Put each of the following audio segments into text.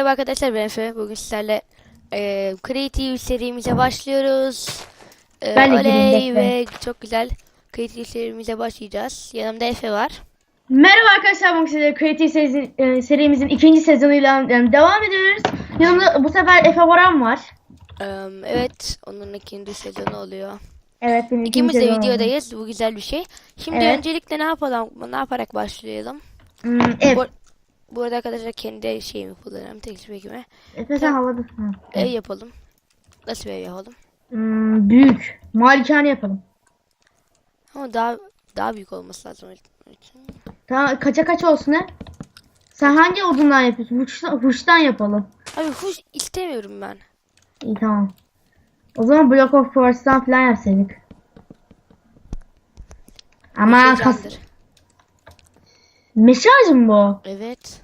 Merhaba arkadaşlar ben Efe. Bugün sizlerle e, Creative serimize başlıyoruz. E, Ben oley ve çok güzel Creative serimize başlayacağız. Yanımda Efe var. Merhaba arkadaşlar bugün size Creative sezi- e, serimizin ikinci sezonuyla e, devam ediyoruz. Yanımda bu sefer Efe Boran var. E, evet onun ikinci sezonu oluyor. Evet benim İkimiz de videodayız. Bu güzel bir şey. Şimdi Evet. öncelikle ne yapalım? Ne yaparak başlayalım? Hmm, ev. Bu, bu arada arkadaşlar kendi şeyimi kullanırım. Teklifimi. Efe sen havadasın. Ev yapalım. Nasıl bir ev yapalım? Hmm, büyük. Malikane yapalım. Ama daha daha büyük olması lazım. Tamam kaça kaç olsun he? Sen hangi odundan yapıyorsun? Huştan, huştan yapalım. Abi huş istemiyorum ben. İyi tamam. O zaman Block of Force'dan falan yapsaydık. Ama kas... Ağacı mı bu? Evet.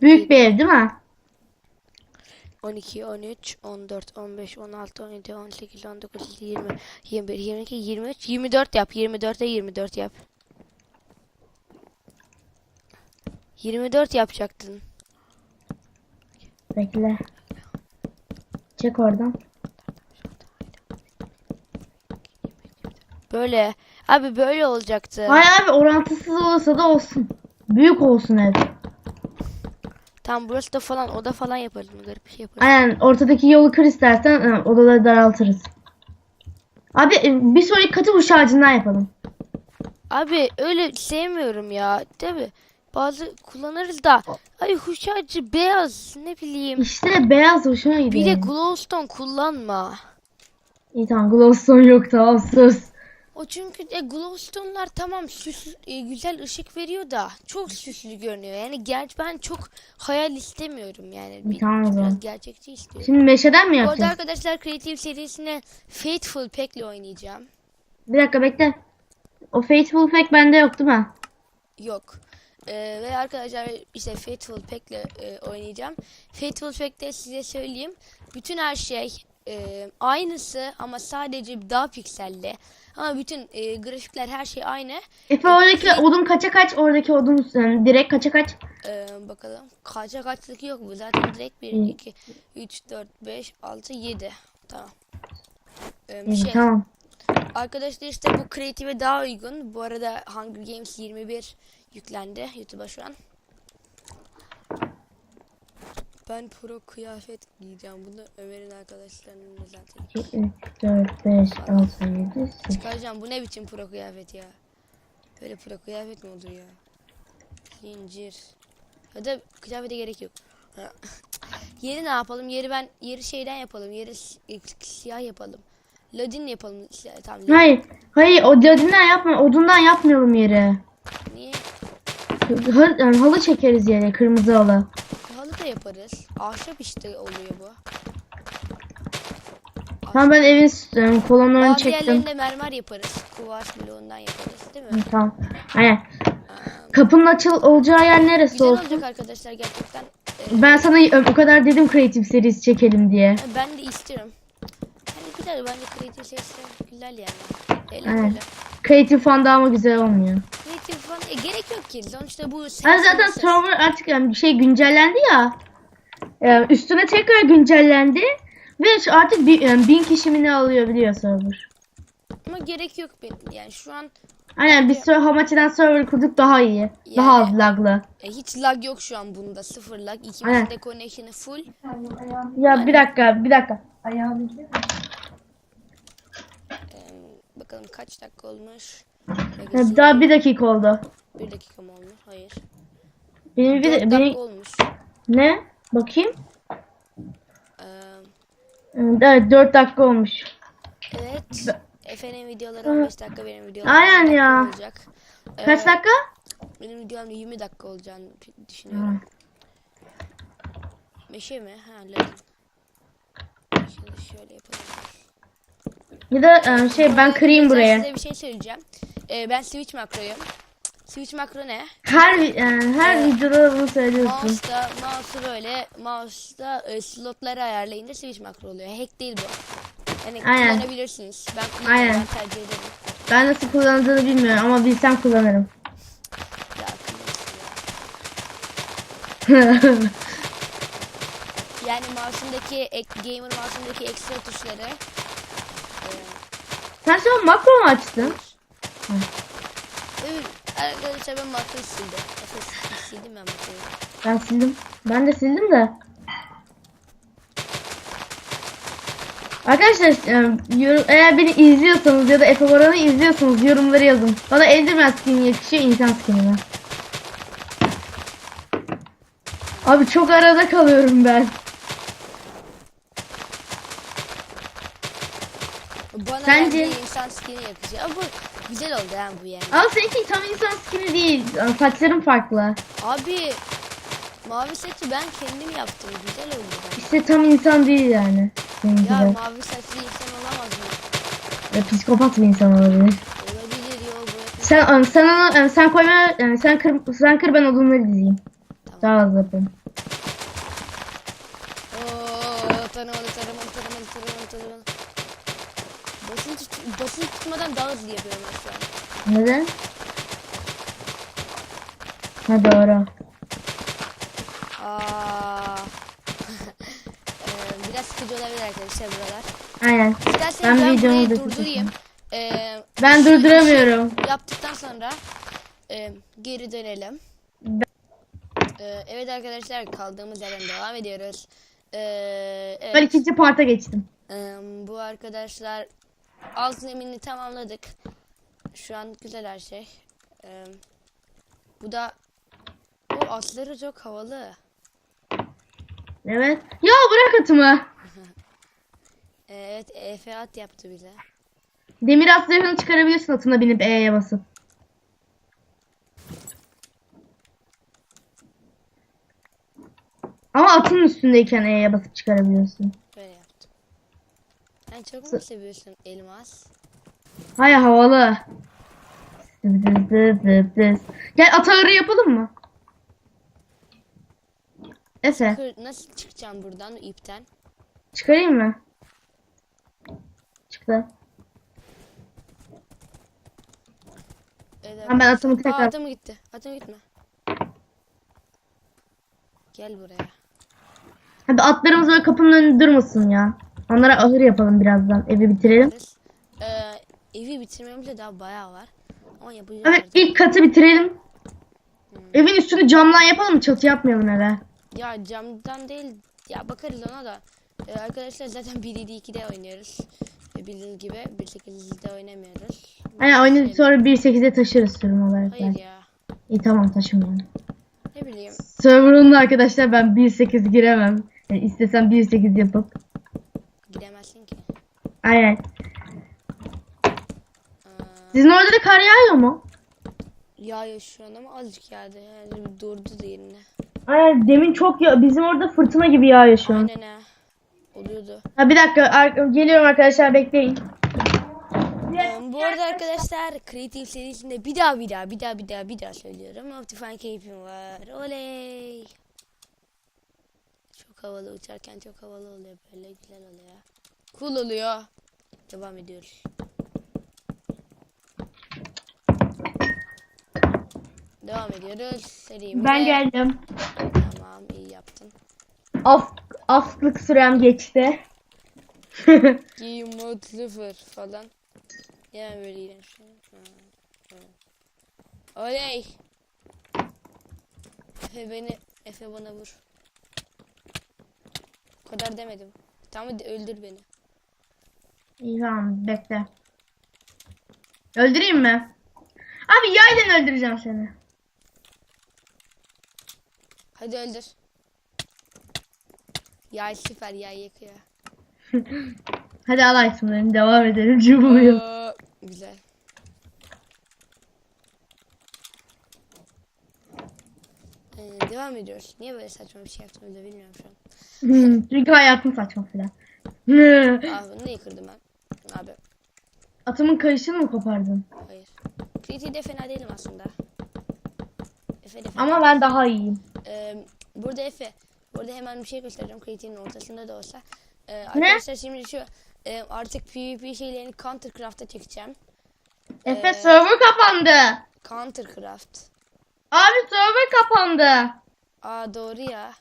Büyük bir ev değil mi? 12, 13, 14, 15, 16, 17, 18, 19, 20, 21, 22, 23, 24 yap. 24'e 24 yap. 24 yapacaktın. Bekle. Çek oradan. Böyle. Abi böyle olacaktı. Hayır abi orantısız olursa da olsun. Büyük olsun ev. Tam burası da falan oda falan yaparız. Garip bir şey yaparız. Aynen ortadaki yolu kır istersen e, odaları daraltırız. Abi e, bir sonraki katı uç ağacından yapalım. Abi öyle sevmiyorum ya. Değil mi? Bazı kullanırız da. Ay huşacı beyaz ne bileyim. İşte beyaz hoşuma Bir gidiyor. de glowstone kullanma. İyi tamam glowstone yok tamam sus. O çünkü e, glowstone'lar tamam süs e, güzel ışık veriyor da çok süslü görünüyor. Yani gerçi ben çok hayal istemiyorum yani. Bir, Tamam biraz gerçekçi istiyorum. Şimdi meşeden mi yapacağız? arkadaşlar Creative serisine Faithful Pack'le oynayacağım. Bir dakika bekle. O Faithful Fact bende yok değil mi? Yok. Ee, ve arkadaşlar işte Faithful Pack'le e, oynayacağım. Faithful Pack'te size söyleyeyim. Bütün her şey e, aynısı ama sadece daha pikselli. Ama bütün e, grafikler her şey aynı. Efe oradaki odun kaça kaç? Oradaki odun e, direkt kaça kaç? Ee, bakalım. Kaça kaçlık yok bu. Zaten direkt 1, İyi. 2, 3, 4, 5, 6, 7. Tamam. Ee, İyi, şey, tamam. arkadaşlar işte bu Creative'e daha uygun. Bu arada Hunger Games 21 yüklendi YouTube'a şu an. Ben pro kıyafet giyeceğim. Bunu Ömer'in arkadaşlarının da zaten 2, 3, 4, 5, 6, 7, 8. çıkaracağım. Bu ne biçim pro kıyafet ya? Böyle pro kıyafet mi olur ya? Zincir. Ya da kıyafete gerek yok. Yeri ne yapalım? Yeri ben yeri şeyden yapalım. Yeri e, siyah yapalım. Ladin yapalım. Siyah, tamam. ladin. Hayır. Hayır o dediğinden yapma. Odundan yapmayalım yeri. Niye? Halı, yani halı çekeriz yere kırmızı halı. Da yaparız. Ahşap işte oluyor bu. Tamam ben evin yani kolonlarını Bazı çektim. yerlerinde mermer yaparız. Kuvaş bloğundan yaparız değil mi? Tamam. Aynen. Kapının açıl olacağı yer neresi Güzel olsun? olacak arkadaşlar gerçekten. Ee, Ben sana o kadar dedim Creative serisi çekelim diye. ben de istiyorum. Hani güzel bence kreatif sesler güzel yani. Eğlenceli. Creative Fun'da ama güzel olmuyor. Kreatif falan e, gerek yok ki. Sonuçta bu ses. Ben zaten server artık yani bir şey güncellendi ya. Ee, üstüne tekrar güncellendi. Ve artık bir, yani bin kişi mi ne alıyor biliyor server. Ama gerek yok benim. Yani şu an Aynen biz ser- Hamachi'den server kurduk daha iyi. Daha az laglı. e, hiç lag yok şu an bunda. Sıfır lag. Aynen. İkimizin de connection'ı full. Ya bir dakika bir dakika. Ee, bakalım kaç dakika olmuş. Ya, Daha bir dakika oldu. Bir dakika mı olmuş? Hayır. Benim bir Dört benim, dakika olmuş. ne? Bakayım. Ee, Evet 4 dakika olmuş. evet. Efe'nin videoları 15 dakika benim videolarım Aynen 10 dakika ya. olacak. Ee, Kaç dakika? Benim videom 20 dakika olacağını p- düşünüyorum. Meşe mi? Ha ladin. Şimdi şöyle yapalım. Ya da e, şey ben kırayım buraya. Size bir şey söyleyeceğim. Ee, ben switch makroyum. Switch makro ne? Her e, her videoda bunu söylüyorsun. Mouse'da mouse'u böyle mouse'da e, slotları ayarlayınca switch makro oluyor. Hack değil bu. Yani Aynen. kullanabilirsiniz. Ben kullanıyorum. Ben tercih ederim. Ben nasıl kullanıldığını bilmiyorum ama bilsem kullanırım. Yani mouse'undaki ek, gamer mouse'undaki ekstra tuşları. Sen şu an makro mu açtın? evet, arkadaşlar ben makroyu sildim. Ben makroyu. Ben sildim. Ben de sildim de. Arkadaşlar e, eğer beni izliyorsanız ya da Efe Boran'ı izliyorsanız yorumları yazın. Bana Enderman skin yakışıyor insan skinine. Abi çok arada kalıyorum ben. Bence insan skin'i yakışıyor. Ama bu güzel oldu yani bu yani. Ama seninki tam insan skini değil. Saçların farklı. Abi mavi saçı ben kendim yaptım. Güzel oldu ben. İşte tam insan değil yani. Senin gibi. Ya mavi saçlı insan olamaz mı? Ya, psikopat bir insan olabilir. Olabilir ya bu. Sen sen onu sen koyma sen kır sen kır ben odunları dizeyim. Tamam. Daha hızlı yapayım. Basın tutmadan daha hızlı yapıyorum an. Neden? Ha doğru. Aa. Ee, biraz sıkıcı olabilir arkadaşlar buralar. Aynen. İsterseniz Ben ben, videomu durdurayım. Ee, Ben durduramıyorum. şey yaptıktan sonra e, geri dönelim. Ben- Ee, evet arkadaşlar kaldığımız yerden devam ediyoruz. Ee, evet. Ben ikinci parta geçtim. Ee, bu arkadaşlar alt zeminini tamamladık. Şu an güzel her şey. Ee, bu da o atları çok havalı. Evet. Ya bırak atımı. Evet Efe at yaptı bize. Demir atlarını çıkarabiliyorsun atına binip E'ye basıp. Ama atın üstündeyken E'ye basıp çıkarabiliyorsun. Sen çok mu seviyorsun elmas? Hay havalı. Gel at ağırı yapalım mı? Efe Kır, nasıl çıkacağım buradan ipten? çıkarayım mı? Çıktı. Evet, Ben- atımı Aa, tekrar- atım gitti. Atım gitme. Gel buraya. Hadi atlarımız böyle kapının önünde durmasın ya. Onlara ahır yapalım birazdan. Evi bitirelim. Ee, evi bitirmemize daha bayağı var. Ama yapacağız. Evet ilk katı bitirelim. Evin üstünü camdan yapalım mı? Çatı yapmayalım eve. Ya camdan değil ya bakarız ona da. Ee, arkadaşlar zaten 1.7.2'de oynuyoruz. Ee, bildiğiniz gibi 1.8'de oynamıyoruz. Oyunu Şey- sonra 1.8'e taşırız sürüm olarak. Hayır belki. ya. İyi tamam taşımayalım. Ne bileyim. Server'ında arkadaşlar ben 1.8 giremem. Yani istesem 1.8 yapıp. Gidemezsin ki. Aynen. Sizin orada da kar yağıyor mu? yağıyor şu an ama azıcık yağdı. Yani bir durdu da yerine. Aynen demin çok ya bizim orada fırtına gibi yağıyor şu an. Aynen ha. Oluyordu. Ha bir dakika ar- geliyorum arkadaşlar bekleyin. Ee, bu arada arkadaşlar Creative serisinde bir daha bir daha bir daha bir daha bir daha söylüyorum. Optifine keyfim var. Oley. Havalı uçarken çok havalı oluyor böyle güzel oluyor. Cool oluyor. Devam ediyoruz. Devam ediyoruz. Serimize. Ben geldim. Tamam iyi yaptın. Af aflık sürem geçti. Game mode 0 falan. Yani böyle iğrenç. Oley. Efe beni, Efe bana vur. Kadar demedim. Tamam öldür beni. İyi tamam bekle. Öldüreyim mi? Abi yayla öldüreceğim seni. Hadi öldür. Yay süper yay yakıyor. Hadi al itemlerini devam edelim. Aa, güzel. Ee, devam ediyoruz. Niye böyle saçma bir şey yaptım öyle bilmiyorum şu an. Çünkü hayatım saçma filan. Aa bunu niye kırdım ben? Abi Atımın kayışını mı kopardın? hayır. Kritiği de fena değilim aslında. Efe de fena. Ama ben daha iyiyim. Ee, burada Efe. Burada hemen bir şey göstereceğim. Kritiğin ortasında da olsa. Ee, arkadaşlar şimdi şu e, artık PvP şeylerini Countercraft'a çekeceğim. Efe Ee, server kapandı. Countercraft. Abi server kapandı. Aa doğru ya.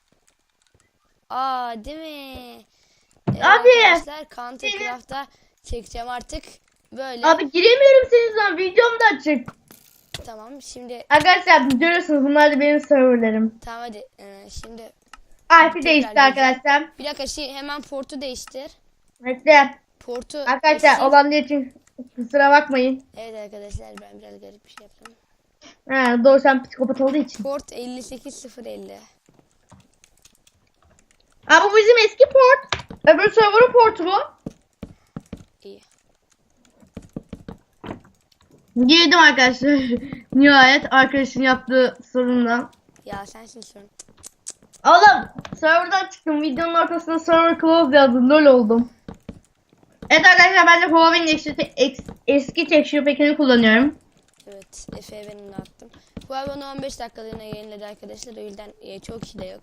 Aa değil mi? Evet Abi, Arkadaşlar Countercraft'ta çekeceğim artık. Böyle. Abi giremiyorum senin zaman videom da açık. Tamam şimdi Arkadaşlar görüyorsunuz bunlar da benim serverlerim. tamam hadi. Ee, şimdi IP değişti arkadaşlar. bir dakika şey hemen portu değiştir. Bekle. Portu Arkadaşlar eski- olanlar için kusura bakmayın. Evet arkadaşlar ben biraz garip bir şey yaptım. Ha, doğuşan psikopat olduğu için. Port 58050. Aa bu bizim eski port. Öbür server'ın portu bu. İyi. Girdim arkadaşlar. Nihayet arkadaşın yaptığı sorundan. Ya sensin sorun. Oğlum serverdan çıktım. Videonun ortasında server close yazdı. Lol oldum. Evet arkadaşlar ben de Huawei'nin eski, eski texture pack'ini kullanıyorum. Evet Efe'ye ben onu attım. Huawei onu 15 dakikalığına yayınladı arkadaşlar. O yüzden e, çok kişi de yok.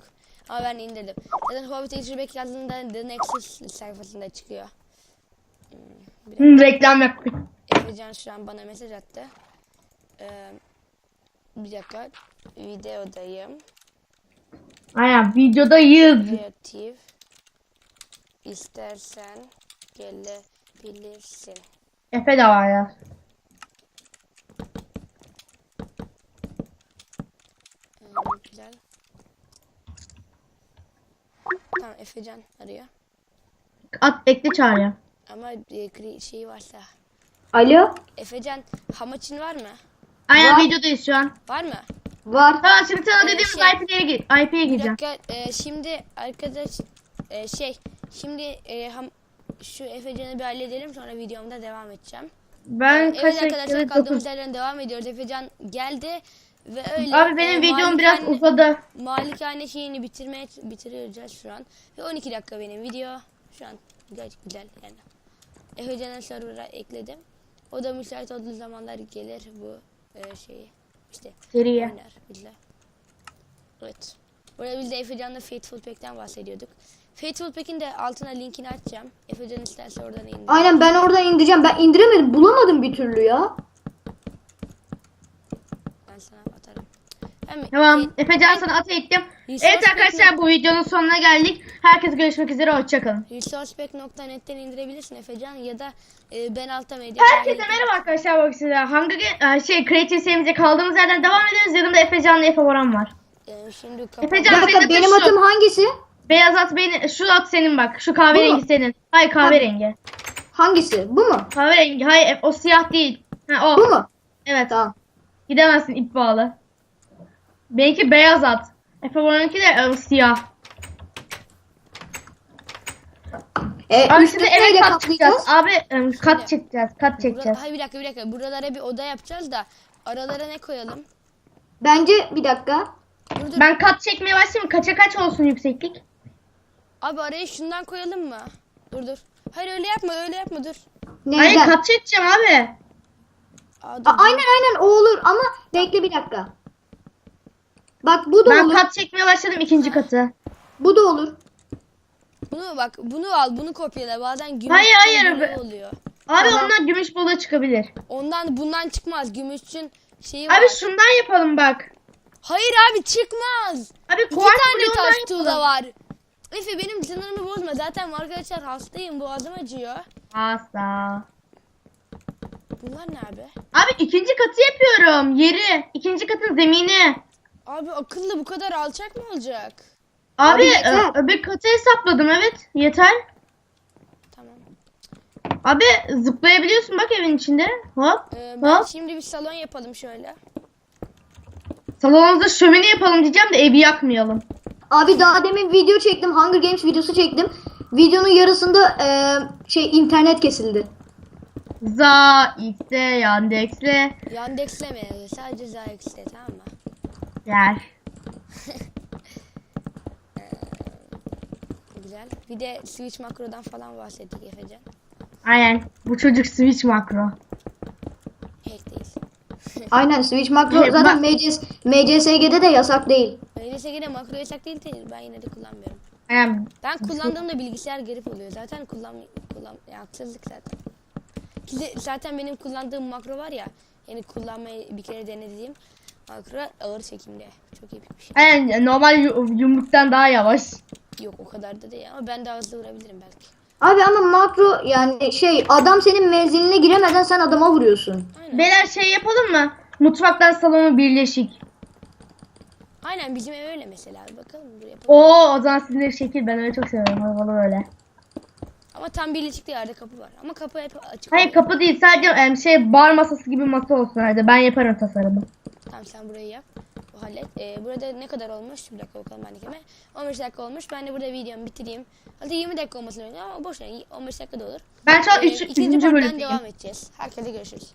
Ama ben indirdim. Zaten Huawei tecrübe yazdığında The Nexus sayfasında çıkıyor. Hmm, reklam yaptık. Efecan şu an bana mesaj attı. Ee, bir dakika. Videodayım. Aynen videodayız. Kreatif. İstersen gelebilirsin. Efe de var ya. Ee, güzel. Tamam Efecan arıyor. At bekle çağırıyor. Ama e, kri- şeyi varsa. Alo. Efecan hamaçın var mı? Aynen Var. videodayız şu an. Var mı? Var. Tamam şimdi sana Ee, dediğimiz şey- IP'ye gir. IP'ye Bir gireceğim. dakika e, şimdi arkadaş e, şey şimdi e, ham, şu Efecan'ı bir halledelim sonra videomda devam edeceğim. Ben Evet kaç arkadaşlar kaldığımız 9. yerden devam ediyoruz. Efecan geldi ve öyle. Abi benim e, videom biraz malikane- uzadı. Malikane şeyini bitirmeye bitiriyoruz şu an. Ve 12 dakika benim video. Şu an gayet güzel yani. Efecan'ı server'a ekledim. O da müsait olduğu zamanlar gelir bu e, şeyi. işte Seriye. oynar bizle. Evet. Burada biz de Efecan'la Faithful Pack'ten bahsediyorduk. Faithful Pack'in de altına linkini açacağım. Efecan isterse oradan indir. Aynen ben oradan indireceğim. Ben indiremedim. Bulamadım bir türlü ya. Ben sana Tamam. Efecan sana at ettim. Resource Evet arkadaşlar bu videonun sonuna geldik. Herkes görüşmek üzere. Hoşçakalın. Resourcepack.net'ten indirebilirsin Efecan ya da e, ben altta medya. Herkese merhaba arkadaşlar. Bak size Hunger Games, şey Creative serimize kaldığımız yerden devam ediyoruz. Yanımda Efecan'la Efe Boran var. E, şimdi Efecan- kapat. Bir Benim şu. atım hangisi? Beyaz at benim. Şu at senin bak. Şu kahverengi senin. Hayır kahverengi. Hangisi? Bu mu? Kahverengi. Hayır o siyah değil. Ha o. Bu mu? Evet. Tamam. Gidemezsin ip bağlı. Benimki beyaz at. Efe Boran'ınki de e, siyah. E, Abi şimdi eve kat çıkacağız. Abi e, kat çekeceğiz. Kat çekeceğiz. hayır bir dakika bir dakika. Buralara bir oda yapacağız da aralara ne koyalım? Bence bir dakika. Dur dur. Ben kat çekmeye başlayayım. Kaça kaç olsun yükseklik? Abi araya şundan koyalım mı? Dur dur. Hayır öyle yapma öyle yapma dur. Hayır Neyden? kat çekeceğim abi. Aa, dur, A- aynen aynen o olur ama bekle bir dakika. Bak bu da Ben olur. kat çekmeye başladım ikinci katı. Bu da olur. Bunu bak bunu al bunu kopyala. Bazen gümüş Hayır, hayır, be- oluyor. Abi Tamam. onlar gümüş balığı çıkabilir. Ondan bundan çıkmaz. Gümüşçün şeyi var. Abi şundan yapalım bak. Hayır abi çıkmaz. Abi İki tane taş tuğla var. Efe benim sınırımı bozma. Zaten arkadaşlar hastayım. Boğazım acıyor. Asla. Bunlar ne abi? Abi ikinci katı yapıyorum. Yeri. İkinci katın zemini. Abi akıllı bu kadar alçak mı olacak? Abi, Abi yeter. ö- öbür katı hesapladım evet. Yeter. Tamam. Abi zıplayabiliyorsun bak evin içinde. Hop. Ee, ben Hop. şimdi bir salon yapalım şöyle. Salonumuzda şömine yapalım diyeceğim de evi yakmayalım. Abi daha demin video çektim. Hunger Games videosu çektim. Videonun yarısında e, şey internet kesildi. Za, X'de, Yandex'le. Yandex'leme. Sadece Zayx'le tamam mı? Yer. Güzel. Bir de Switch makrodan falan bahsettik Efecan. Aynen. Bu çocuk switch makro. Hack değil. Aynen Switch makro zaten MCS, MCSG'de de yasak değil. Yine makro yasak değil değil. Ben yine de kullanmıyorum. Aynen. Ben kullandığımda bilgisayar garip oluyor. Zaten kullan kullan ya haksızlık zaten. Ki de- zaten benim kullandığım makro var ya. Yani kullanmayı bir kere denediğim. Makro ağır çekimde. Çok iyi bir şey. Aynen normal yu- yumruktan daha yavaş. Yok o kadar da değil ama ben daha hızlı vurabilirim belki. Abi ama makro yani şey adam senin menziline giremeden sen adama vuruyorsun. Aynen. Beyler şey yapalım mı? Mutfaktan salonu birleşik. Aynen bizim ev öyle mesela. Bakalım buraya yapalım. Oo o zaman sizin ev şekil ben öyle çok seviyorum havalı öyle. Ama tam birleşik değil arada kapı var. Ama kapı hep açık. Hayır oluyor. kapı değil sadece em, şey bar masası gibi masa olsun hadi ben yaparım tasarımı. Tamam sen burayı yap. Bu hallet. Ee, burada ne kadar olmuş? Bir dakika bakalım ben de kime. 15 dakika olmuş. Ben de burada videomu bitireyim. Hatta 20 dakika olması lazım ama boş ver. 15 dakika da olur. Ben şu an Ee, 3. ikinci üçüncü parttan bölümdeyim. devam edeceğiz. Herkese görüşürüz.